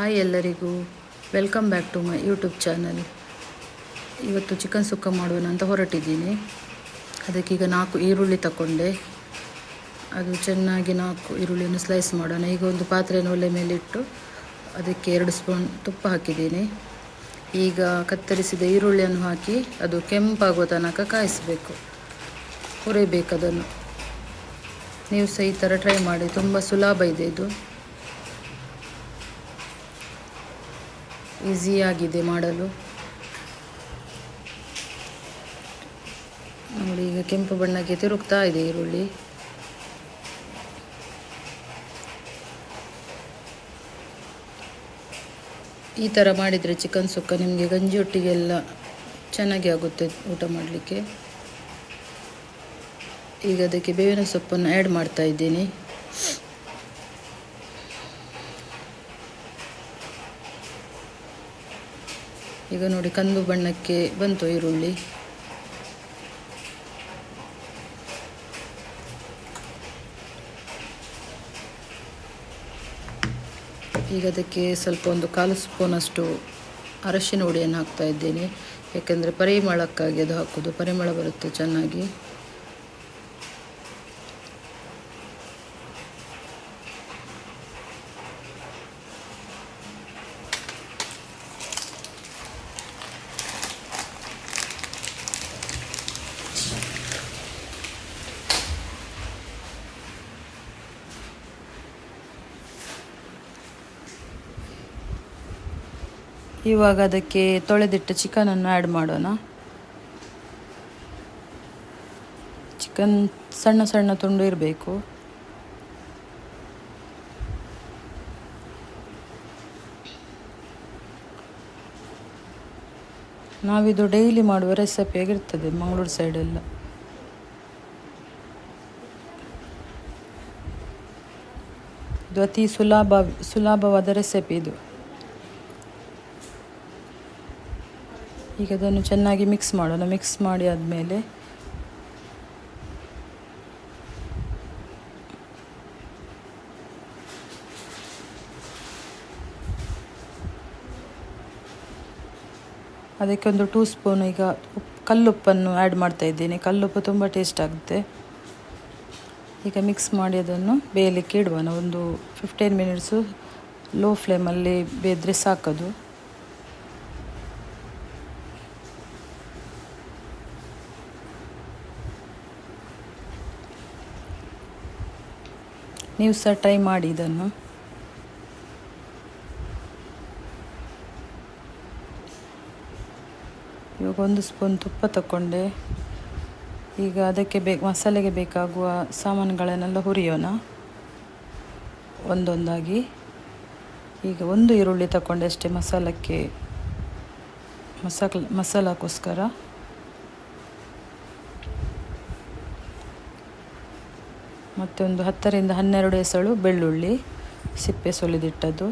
Hi ಎಲ್ಲರಿಗೂ. Welcome back to my YouTube channel ಇವತ್ತು chicken sukka ಮಾಡೋಣ ಅಂತ ಹೊರಟಿದ್ದೀನಿ. ಅದಕ್ಕೀಗ ನಾಲ್ಕು ಈರುಳ್ಳಿ ತಗೊಂಡೆ ಅದು ಚೆನ್ನಾಗಿ ನಾಲ್ಕು ಈರುಳ್ಳಿಯನ್ನು ಸ್ಲೈಸ್ ಮಾಡೋಣ. ಈಗ ಒಂದು ಪಾತ್ರೆಯನ್ನು ಒಲೆ ಮೇಲೆ ಇಟ್ಟು ಅದಕ್ಕೆ ಎರಡು ಸ್ಪೂನ್ ತುಪ್ಪ ಹಾಕಿದ್ದೀನಿ. ಈಗ ಕತ್ತರಿಸಿದ ಈರುಳ್ಳಿಯನ್ನು ಹಾಕಿ ಅದು ಕೆಂಪಾಗುವ ತನಕ ಕಾಯಿಸಬೇಕು. ಹುರಿಬೇಕು ಅದನ್ನು. ನೀವು ಸಹ ಈ ಥರ ಟ್ರೈ ಮಾಡಿ. ತುಂಬ ಸುಲಭ ಇದೆ ಇದು. ಈಸಿಯಾಗಿದೆ ಮಾಡಲು. ನೋಡಿ, ಈಗ ಕೆಂಪು ಬಣ್ಣಕ್ಕೆ ತಿರುಗ್ತಾ ಇದೆ ಈರುಳ್ಳಿ. ಈ ಥರ ಮಾಡಿದರೆ ಚಿಕನ್ ಸುಕ್ಕ ನಿಮಗೆ ಗಂಜಿಯೊಟ್ಟಿಗೆಲ್ಲ ಚೆನ್ನಾಗಿ ಆಗುತ್ತೆ ಊಟ ಮಾಡಲಿಕ್ಕೆ. ಈಗ ಅದಕ್ಕೆ ಬೇವಿನ ಸೊಪ್ಪನ್ನು ಆ್ಯಡ್ ಮಾಡ್ತಾ ಇದ್ದೀನಿ. ಈಗ ನೋಡಿ ಕಂದು ಬಣ್ಣಕ್ಕೆ ಬಂತು ಈರುಳ್ಳಿ. ಈಗ ಅದಕ್ಕೆ ಸ್ವಲ್ಪ ಒಂದು ಕಾಲು ಸ್ಪೂನಷ್ಟು ಅರಶಿನ ಹುಡಿಯನ್ನು ಹಾಕ್ತಾ ಇದ್ದೇನೆ. ಯಾಕೆಂದರೆ ಪರಿಮಳಕ್ಕಾಗಿ ಅದು ಹಾಕೋದು. ಪರಿಮಳ ಬರುತ್ತೆ ಚೆನ್ನಾಗಿ. ಇವಾಗ ಅದಕ್ಕೆ ತೊಳೆದಿಟ್ಟ ಚಿಕನನ್ನು ಆ್ಯಡ್ ಮಾಡೋಣ. ಚಿಕನ್ ಸಣ್ಣ ಸಣ್ಣ ತುಂಡು ಇರಬೇಕು. ನಾವಿದು ಡೈಲಿ ಮಾಡುವ ರೆಸಿಪಿಯಾಗಿರ್ತದೆ ಮಂಗಳೂರು ಸೈಡೆಲ್ಲ ಇದು ಅತಿ ಸುಲಭ, ಸುಲಭವಾದ ರೆಸಿಪಿ ಇದು. ಈಗ ಅದನ್ನು ಚೆನ್ನಾಗಿ ಮಿಕ್ಸ್ ಮಾಡೋಣ. ಮಿಕ್ಸ್ ಮಾಡಿ ಆದಮೇಲೆ ಅದಕ್ಕೆ ಒಂದು ಟೂ ಸ್ಪೂನ್ ಈಗ ಕಲ್ಲುಪ್ಪನ್ನು ಆ್ಯಡ್ ಮಾಡ್ತಾ ಇದ್ದೀನಿ. ಕಲ್ಲುಪ್ಪು ತುಂಬ ಟೇಸ್ಟ್ ಆಗುತ್ತೆ. ಈಗ ಮಿಕ್ಸ್ ಮಾಡಿ ಅದನ್ನು ಬೇಯಲಿಕ್ಕೆ ಇಡುವನ ಒಂದು ಫಿಫ್ಟೀನ್ ಮಿನಿಟ್ಸು ಲೋ ಫ್ಲೇಮಲ್ಲಿ ಬೇಯ್ದರೆ ಸಾಕದು. ನೀವು ಸಹ ಟ್ರೈ ಮಾಡಿ ಇದನ್ನು. ಇವಾಗ ಒಂದು ಸ್ಪೂನ್ ತುಪ್ಪ ತಗೊಂಡೆ ಈಗ ಅದಕ್ಕೆ ಬೇಕು ಮಸಾಲೆಗೆ ಬೇಕಾಗುವ ಸಾಮಾನುಗಳನ್ನೆಲ್ಲ ಹುರಿಯೋಣ. ಒಂದೊಂದಾಗಿ. ಈಗ ಒಂದು ಈರುಳ್ಳಿ ತಗೊಂಡೆ ಅಷ್ಟೇ ಮಸಾಲಕ್ಕೆ, ಮಸಾಲ ಮಸಾಲಕ್ಕೋಸ್ಕರ ಮತ್ತು ಒಂದು ಹತ್ತರಿಂದ ಹನ್ನೆರಡು ಎಸಳು ಬೆಳ್ಳುಳ್ಳಿ ಸಿಪ್ಪೆ ಸುಲಿದಿಟ್ಟದ್ದು.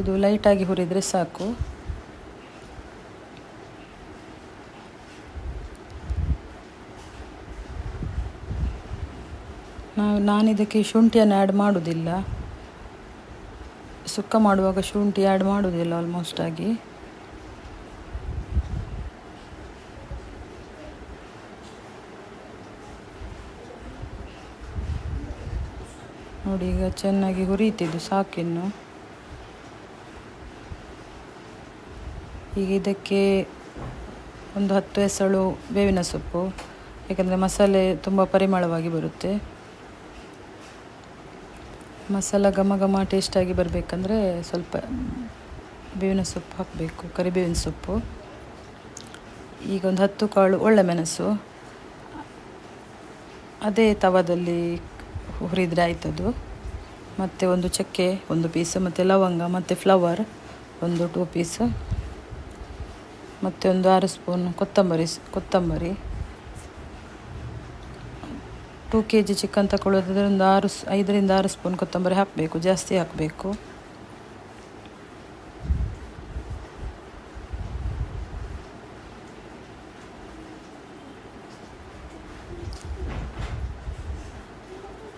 ಇದು ಲೈಟಾಗಿ ಹುರಿದರೆ ಸಾಕು. ನಾವು ನಾನಿದಕ್ಕೆ ಶುಂಠಿಯನ್ನು ಆ್ಯಡ್ ಮಾಡೋದಿಲ್ಲ. ಸುಕ್ಕ ಮಾಡುವಾಗ ಶುಂಠಿ ಆ್ಯಡ್ ಮಾಡೋದಿಲ್ಲ ಆಲ್ಮೋಸ್ಟ್ ಆಗಿ. ನೋಡಿ, ಈಗ ಚೆನ್ನಾಗಿ ಹುರಿಯುತ್ತಿದ್ದು ಸಾಕಿನ್ನು. ಈಗ ಇದಕ್ಕೆ ಒಂದು ಹತ್ತು ಎಸಳು ಬೇವಿನ ಸೊಪ್ಪು, ಯಾಕಂದರೆ ಮಸಾಲೆ ತುಂಬ ಪರಿಮಳವಾಗಿ ಬರುತ್ತೆ. ಮಸಾಲ ಘಮ ಘಮ ಟೇಸ್ಟಾಗಿ ಬರಬೇಕಂದ್ರೆ ಸ್ವಲ್ಪ ಬೇವಿನ ಸೊಪ್ಪು ಹಾಕಬೇಕು, ಕರಿಬೇವಿನ ಸೊಪ್ಪು. ಈಗ ಒಂದು ಹತ್ತು ಕಾಳು ಒಳ್ಳೆ ಮೆಣಸು. ಅದೇ ತವದಲ್ಲಿ ಹುರಿದ್ರೆ ಆಯ್ತದು. ಮತ್ತು ಒಂದು ಚಕ್ಕೆ, ಒಂದು ಪೀಸ್ ಮತ್ತು ಲವಂಗ, ಮತ್ತು ಫ್ಲವರ್ ಒಂದು ಟೂ ಪೀಸ್ ಮತ್ತು ಒಂದು ಆರು ಸ್ಪೂನ್ ಕೊತ್ತಂಬರಿ ಕೊತ್ತಂಬರಿ. ಟೂ ಕೆ ಜಿ ಚಿಕನ್ ತಗೊಳ್ಳೋದಾದ್ರೆ ಒಂದು ಆರು ಐದರಿಂದ ಆರು ಸ್ಪೂನ್ ಕೊತ್ತಂಬರಿ ಹಾಕಬೇಕು, ಜಾಸ್ತಿ ಹಾಕಬೇಕು.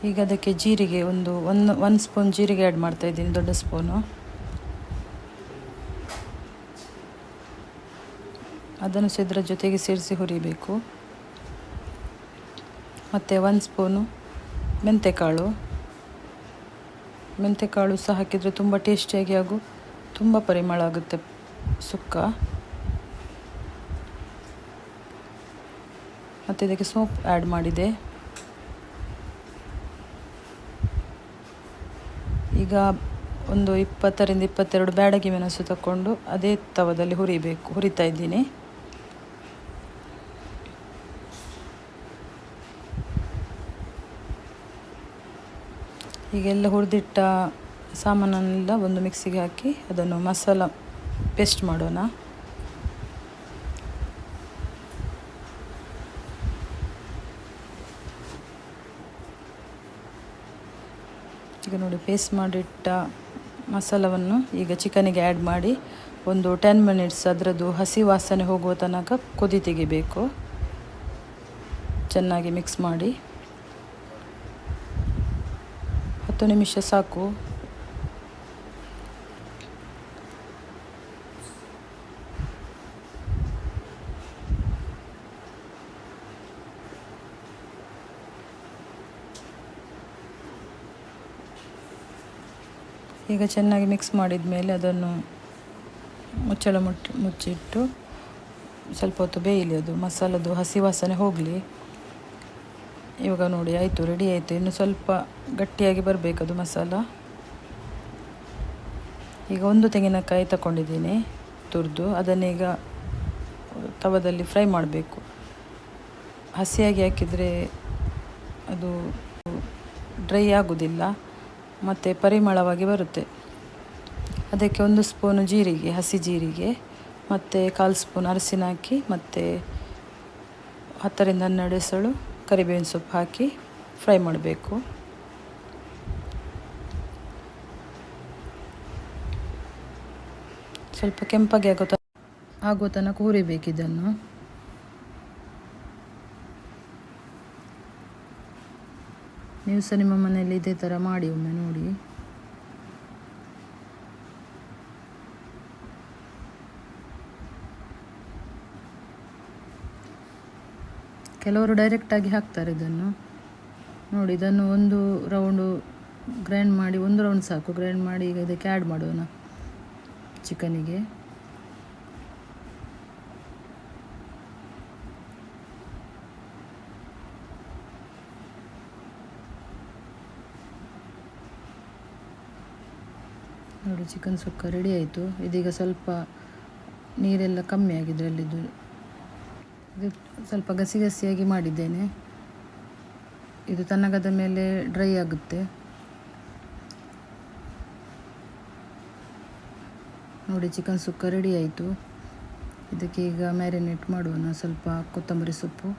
ಈಗ ಅದಕ್ಕೆ ಜೀರಿಗೆ ಒಂದು ಒನ್ ಒನ್ ಸ್ಪೂನ್ ಜೀರಿಗೆ ಆ್ಯಡ್ ಮಾಡ್ತಾ ಇದ್ದೀನಿ, ದೊಡ್ಡ ಸ್ಪೂನು ಅದನ್ನು ಸಹ ಜೊತೆಗೆ ಸೇರಿಸಿ ಹುರಿಬೇಕು. ಮತ್ತು ಒಂದು ಸ್ಪೂನು ಮೆಂತೆಕಾಳು. ಮೆಂತೆಕಾಳು ಸಹ ಹಾಕಿದರೆ ತುಂಬ ಟೇಸ್ಟಿಯಾಗಿ ಹಾಗೂ ತುಂಬ ಪರಿಮಳ ಆಗುತ್ತೆ ಸುಕ್ಕ. ಮತ್ತು ಇದಕ್ಕೆ ಸೋಪ್ ಆ್ಯಡ್ ಮಾಡಿದೆ. ಈಗ ಒಂದು ಇಪ್ಪತ್ತರಿಂದ ಇಪ್ಪತ್ತೆರಡು ಬ್ಯಾಡಗಿ ಮೆಣಸು ತಗೊಂಡು ಅದೇ ತವದಲ್ಲಿ ಹುರಿಬೇಕು, ಹುರಿತಾ ಇದ್ದೀನಿ. ಈಗೆಲ್ಲ ಹುರಿದಿಟ್ಟ ಸಾಮಾನನ್ನೆಲ್ಲ ಒಂದು ಮಿಕ್ಸಿಗೆ ಹಾಕಿ ಅದನ್ನು ಮಸಾಲ ಪೇಸ್ಟ್ ಮಾಡೋಣ. ಈಗ ನೋಡಿ ಪೇಸ್ಟ್ ಮಾಡಿಟ್ಟ ಮಸಾಲವನ್ನು ಈಗ ಚಿಕನಿಗೆ ಆ್ಯಡ್ ಮಾಡಿ ಒಂದು ಟೆನ್ ಮಿನಿಟ್ಸ್ ಅದರದ್ದು ಹಸಿ ವಾಸನೆ ಹೋಗುವ ತನಕ ಕುದಿ ತೆಗಿಬೇಕು. ಚೆನ್ನಾಗಿ ಮಿಕ್ಸ್ ಮಾಡಿ. ಹತ್ತು ನಿಮಿಷ ಸಾಕು. ಈಗ ಚೆನ್ನಾಗಿ ಮಿಕ್ಸ್ ಮಾಡಿದ ಮೇಲೆ ಅದನ್ನು ಮುಚ್ಚಳ ಮುಟ್ಟಿ ಮುಚ್ಚಿಟ್ಟು ಸ್ವಲ್ಪ ಹೊತ್ತು ಬೇಯಲಿ ಅದು. ಮಸಾಲದ್ದು ಹಸಿ ವಾಸನೆ ಹೋಗಲಿ. ಇವಾಗ ನೋಡಿ, ಆಯಿತು ರೆಡಿ ಆಯಿತು. ಇನ್ನು ಸ್ವಲ್ಪ ಗಟ್ಟಿಯಾಗಿ ಬರಬೇಕು ಅದು ಮಸಾಲ. ಈಗ ಒಂದು ತೆಂಗಿನಕಾಯಿ ತಗೊಂಡಿದ್ದೀನಿ ತುರಿದು. ಅದನ್ನೀಗ ತವದಲ್ಲಿ ಫ್ರೈ ಮಾಡಬೇಕು. ಹಸಿಯಾಗಿ ಹಾಕಿದರೆ ಅದು ಡ್ರೈ ಆಗೋದಿಲ್ಲ. ಮತ್ತು ಪರಿಮಳವಾಗಿ ಬರುತ್ತೆ. ಅದಕ್ಕೆ ಒಂದು ಸ್ಪೂನು ಜೀರಿಗೆ, ಹಸಿ ಜೀರಿಗೆ, ಮತ್ತು ಕಾಲು ಸ್ಪೂನ್ ಅರಸಿನ ಹಾಕಿ, ಮತ್ತು ಹತ್ತರಿಂದ ಹನ್ನೆರಡು ಎಸಳು ಕರಿಬೇವಿನ ಸೊಪ್ಪು ಹಾಕಿ ಫ್ರೈ ಮಾಡಬೇಕು. ಸ್ವಲ್ಪ ಕೆಂಪಾಗಿ ಆಗೋ ತ ಆಗುವ ತನಕ ಹುರಿಬೇಕು ನೀವು ಸಹ ನಿಮ್ಮ ಮನೆಯಲ್ಲಿ ಇದೇ ಥರ ಮಾಡಿ ಒಮ್ಮೆ ನೋಡಿ. ಕೆಲವರು ಡೈರೆಕ್ಟಾಗಿ ಹಾಕ್ತಾರೆ ಇದನ್ನು. ನೋಡಿ, ಇದನ್ನು ಒಂದು ರೌಂಡು ಗ್ರೈಂಡ್ ಮಾಡಿ, ಒಂದು ರೌಂಡ್ ಸಾಕು. ಗ್ರೈಂಡ್ ಮಾಡಿ ಈಗ ಇದಕ್ಕೆ ಆ್ಯಡ್ ಮಾಡೋಣ ಚಿಕನಿಗೆ. ನೋಡಿ ಚಿಕನ್ ಸುಕ್ಕ ರೆಡಿ ಆಯಿತು. ಇದೀಗ ಸ್ವಲ್ಪ ನೀರೆಲ್ಲ ಕಮ್ಮಿ ಆಗಿದೆ ಅಲ್ಲಿದ್ದು. ಇದು ಸ್ವಲ್ಪ ಗಸಿ ಗಸಿಯಾಗಿ ಮಾಡಿದ್ದೇನೆ. ಇದು ತಣ್ಣಗಾದ ಮೇಲೆ ಡ್ರೈ ಆಗುತ್ತೆ. ನೋಡಿ ಚಿಕನ್ ಸುಕ್ಕ ರೆಡಿ ಆಯಿತು. ಇದಕ್ಕೆ ಈಗ ಮ್ಯಾರಿನೇಟ್ ಮಾಡೋಣ, ಸ್ವಲ್ಪ ಕೊತ್ತಂಬರಿ ಸೊಪ್ಪು.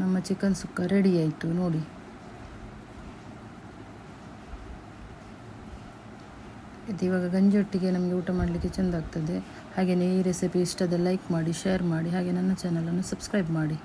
ನಮ್ಮ ಚಿಕನ್ ಸುಕ್ಕ ರೆಡಿ ಆಯಿತು, ನೋಡಿ. ಇದು ಇವಾಗ ಗಂಜಿಯೊಟ್ಟಿಗೆ ನಮಗೆ ಊಟ ಮಾಡಲಿಕ್ಕೆ ಚೆಂದ ಆಗ್ತದೆ. ಹಾಗೆಯೇ ಈ ರೆಸಿಪಿ ಇಷ್ಟದ ಲೈಕ್ ಮಾಡಿ ಶೇರ್ ಮಾಡಿ ಹಾಗೆ ನನ್ನ ಚಾನಲನ್ನು ಸಬ್ಸ್ಕ್ರೈಬ್ ಮಾಡಿ.